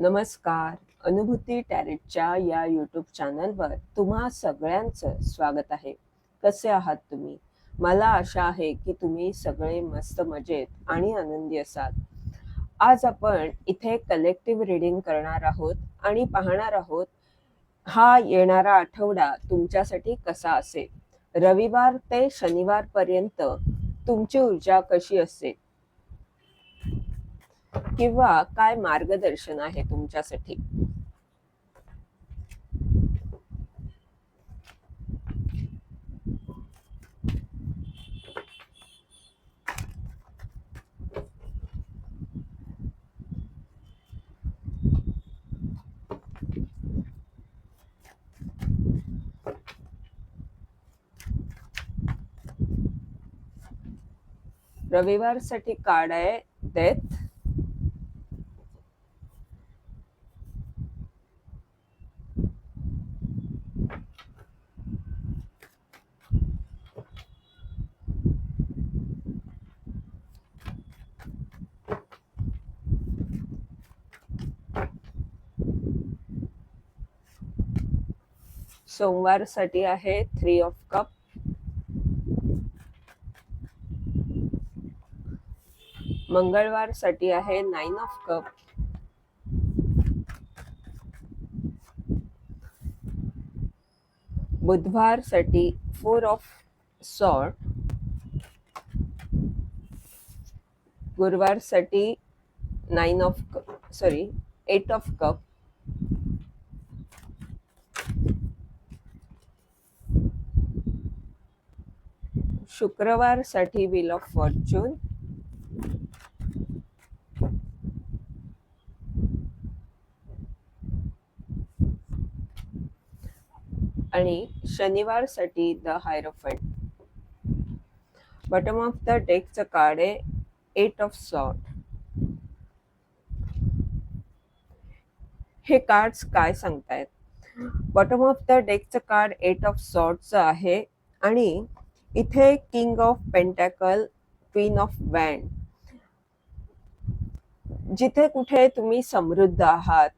नमस्कार. अनुभूती टॅरेटच्या या यूट्यूब चॅनलवर तुम्हा सगळ्यांचं स्वागत आहे. कसे आहात तुम्ही? मला आशा आहे की तुम्ही सगळे मस्त मजेत आणि आनंदी असाल. आज आपण इथे कलेक्टिव्ह रिडिंग करणार आहोत आणि पाहणार आहोत हा येणारा आठवडा तुमच्यासाठी कसा असेल? रविवार ते शनिवारपर्यंत तुमची ऊर्जा कशी असेल? किंवा काय मार्गदर्शन आहे तुमच्यासाठी? रविवारसाठी कार्ड आहे डेथ सोमवारसाठी आहे थ्री ऑफ़ कप मंगळवारसाठी आहे नाईन ऑफ़ कप बुधवारसाठी four of sword गुरुवारसाठी nine of cup sorry eight of cup शुक्रवारसाठी wheel of fortune आणि शनिवारसाठी the hierophant bottom of the डेकचं card आहे एट ऑफ सॉर्ट हे कार्ड्स काय सांगतायत? बॉटम ऑफ द डेकचं card eight of सॉर्टचं आहे आणि इथे king of pentacle queen of wand. जिथे कुठे तुम्ही समृद्ध आहात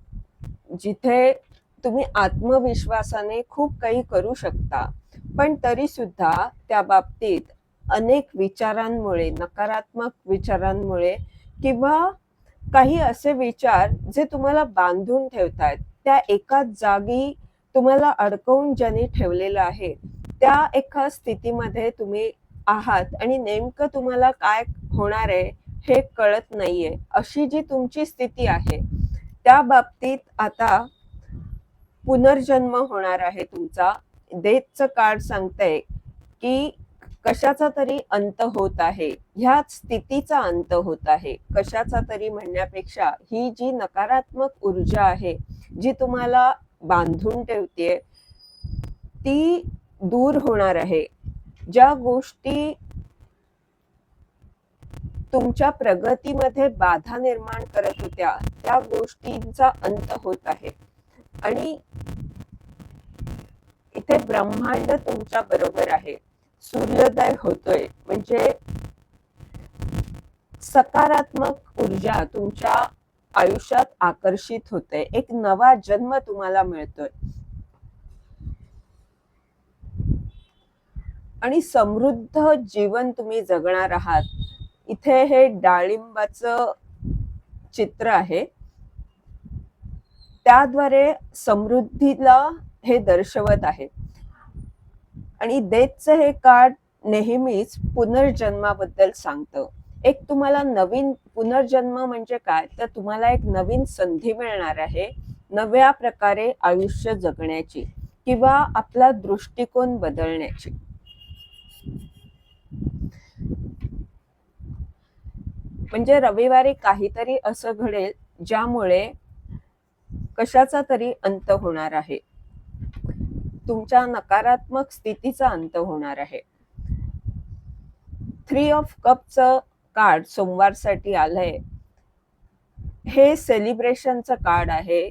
जिथे तुम्ही आत्मविश्वासाने खूप काही करू शकता पण तरी सुद्धा त्या बाबतीत अनेक विचारांमुळे नकारात्मक विचारांमुळे किंवा काही असे विचार जे तुम्हाला बांधून ठेवतायत त्या एकाच जागी तुम्हाला अडकवून ज्याने ठेवलेलं आहे त्या एका स्थितीमध्ये तुम्ही आहात आणि नेमकं तुम्हाला काय होणार आहे हे कळत नाहीये. अशी जी तुमची स्थिती आहे त्या बाबतीत आता पुनर्जन्म होणार आहे तुमचा. डेथचं कार्ड सांगतंय की कशाचा तरी अंत होत आहे. ह्याच स्थितीचा अंत होत आहे. कशाचा तरी म्हणण्यापेक्षा ही जी नकारात्मक ऊर्जा आहे जी तुम्हाला बांधून ठेवते ती दूर होणार आहे. ज्या गोष्टी तुमच्या प्रगतीमध्ये बाधा निर्माण करत होत्या त्या गोष्टींचा अंत होत आहे. आणि इथे ब्रह्मांड तुमच्या बरोबर आहे. सूर्योदय होतोय. म्हणजे सकारात्मक ऊर्जा तुमच्या आयुष्यात आकर्षित होते. एक नवा जन्म तुम्हाला मिळतोय. आणि समृद्ध जीवन तुम्ही जगणार आहात. इथे हे डाळिंबाचं चित्र आहे. त्याद्वारे समृद्धीला हे दर्शवत आहे. आणि देतचं हे कार्ड नेहमीच पुनर्जन्माबद्दल सांगतं. एक तुम्हाला नवीन पुनर्जन्म म्हणजे काय? तर तुम्हाला एक नवीन संधी मिळणार आहे नव्या प्रकारे आयुष्य जगण्याची किंवा आपला दृष्टिकोन बदलण्याची. म्हणजे रविवारी काहीतरी असं घडेल ज्यामुळे कशाचा तरी अंत होणार आहे. तुमच्या नकारात्मक स्थितीचा अंत होणार आहे. थ्री ऑफ कपचं कार्ड सोमवारसाठी आलंय. हे सेलिब्रेशनचं कार्ड आहे.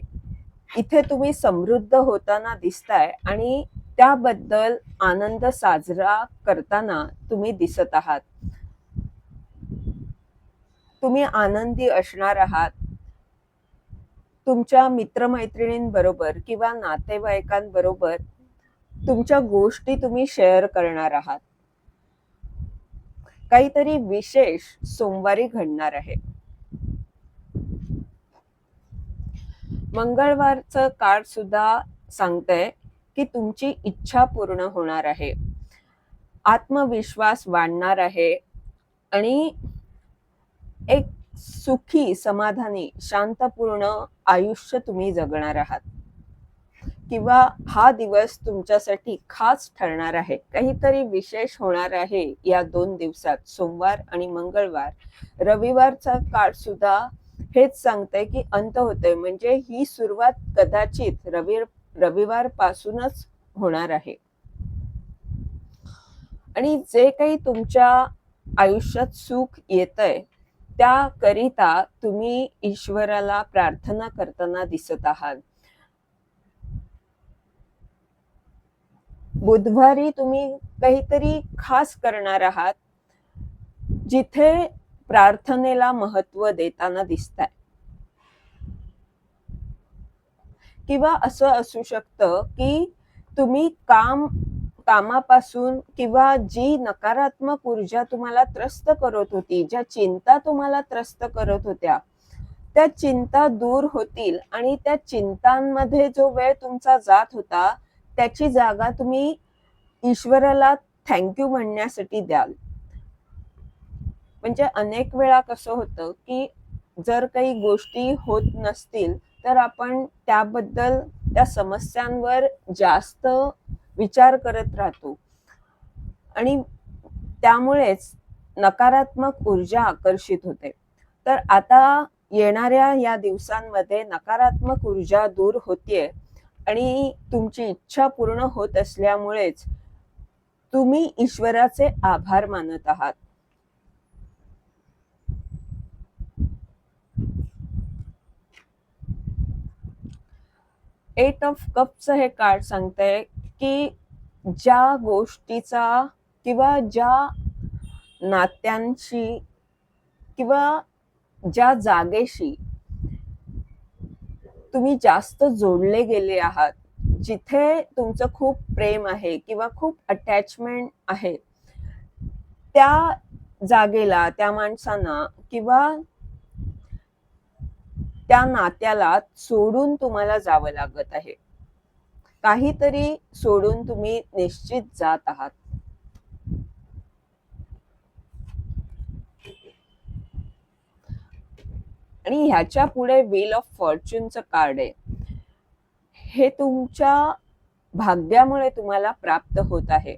इथे तुम्ही समृद्ध होताना दिसताय आणि त्याबद्दल आनंद साजरा करताना तुम्ही दिसत आहात. तुम्ही आनंदी असणार आहात. तुमच्या मित्रमैत्रिणींबरोबर किंवा नातेवाईकांबरोबर तुमच्या गोष्टी तुम्ही शेअर करणार आहात. काहीतरी विशेष सोमवारी घडणार आहे. मंगळवारचं कार्ड सुद्धा सांगतंय की तुमची इच्छा पूर्ण होणार आहे. आत्मविश्वास वाढणार आहे. आणि एक सुखी समाधानी शांतपूर्ण आयुष्य तुम्ही जगणार आहात. किंवा हा दिवस तुमच्यासाठी खास ठरणार आहे. काहीतरी विशेष होणार आहे या दोन दिवसात सोमवार आणि मंगळवार. रविवारचा काळ सुद्धा हेच सांगतंय की अंत होतोय. म्हणजे ही सुरुवात कदाचित रवि रविवार पासूनच होणार आहे. आणि जे काही तुमच्या आयुष्यात सुख येतंय त्याकरिता तुम्ही ईश्वराला प्रार्थना करताना दिसत आहात. बुधवारी तुम्ही काहीतरी खास करणार आहात जिथे प्रार्थनेला महत्त्व देताना दिसताय. किंवा असं असू शकतं की तुम्ही काम कामापासून किंवा जी नकारात्मक ऊर्जा तुम्हाला त्रस्त करत होती ज्या चिंता तुम्हाला त्रस्त करत होत्या त्या चिंता दूर होतील आणि त्या चिंतांमध्ये जो वेळ तुमचा जात होता त्याची जागा तुम्ही ईश्वराला थँक्यू म्हणण्यासाठी द्याल. म्हणजे अनेक वेळा कसं होतं की जर काही गोष्टी होत नसतील तर आपण त्याबद्दल त्या समस्यांवर जास्त विचार करत राहतो. आणि त्यामुळेच नकारात्मक ऊर्जा आकर्षित होते. तर आता येणाऱ्या या दिवसांमध्ये नकारात्मक ऊर्जा दूर होतीये आणि तुमची इच्छा पूर्ण होत असल्यामुळेच तुम्ही ईश्वराचे आभार मानत आहात. एट ऑफ कपचं हे कार्ड सांगतंय की ज्या गोष्टीचा किंवा ज्या नात्यांशी किंवा ज्या जागेशी तुम्ही जास्त जोडले गेले आहात जिथे तुमचं खूप प्रेम आहे किंवा खूप अटॅचमेंट आहे त्या जागेला त्या माणसांना किंवा त्या नात्याला सोडून तुम्हाला जावं लागत आहे. काहीतरी सोडून तुम्ही निश्चित जात आहात. आणि ह्याच्या पुढे व्हील ऑफ फॉर्च्यूनचं कार्ड आहे. हे तुमच्या भाग्यामुळे तुम्हाला प्राप्त होत आहे.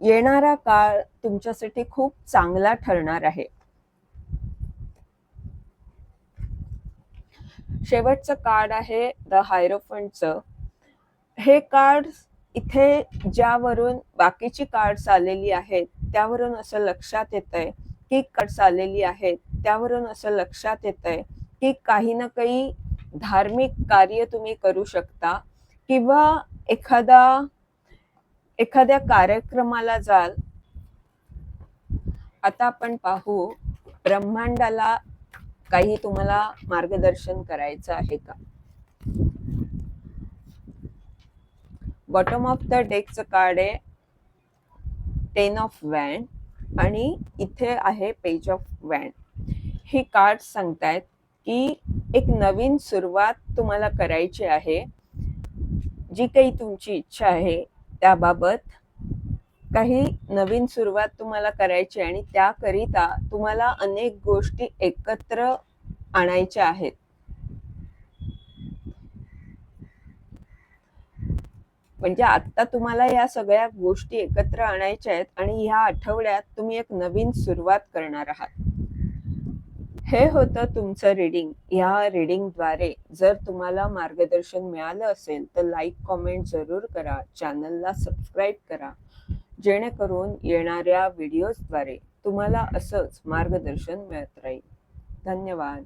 येणारा काळ तुमच्यासाठी खूप चांगला ठरणार आहे. शेवटचं कार्ड आहे द हायरोफंटचं हे कार्ड इथे ज्यावरून बाकीची कार्ड्स आलेली आहेत त्यावरून असं लक्षात येत आहे की कार्ड्स आलेली आहेत त्यावरून असं लक्षात येत आहे की काही ना काही धार्मिक कार्य तुम्ही करू शकता किंवा एखादा एखाद्या कार्यक्रमाला जाल. आता आपण पाहू ब्रह्मांडाला काही तुम्हाला मार्गदर्शन करायचं आहे का? बॉटम ऑफ द डेकचं कार्ड आहे टेन ऑफ वॅन आणि इथे आहे पेज ऑफ वॅन ही कार्ड सांगतायत की एक नवीन सुरुवात तुम्हाला करायची आहे. जी काही तुमची इच्छा आहे त्याबाबत काही नवीन सुरुवात तुम्हाला करायची आणि त्याकरिता तुम्हाला अनेक गोष्टी एकत्र आणायच्या आहेत. म्हणजे आता तुम्हाला या सगळ्या गोष्टी एकत्र आणायच्या आहेत आणि ह्या आठवड्यात तुम्ही एक नवीन सुरुवात करणार आहात. हे होतं तुमचं रिडिंग ह्या रिडिंगद्वारे जर तुम्हाला मार्गदर्शन मिळालं असेल तर लाईक कॉमेंट जरूर करा. चॅनलला सबस्क्राईब करा. जेणेकरून येणाऱ्या व्हिडिओजद्वारे तुम्हाला असंच मार्गदर्शन मिळत राहील. धन्यवाद.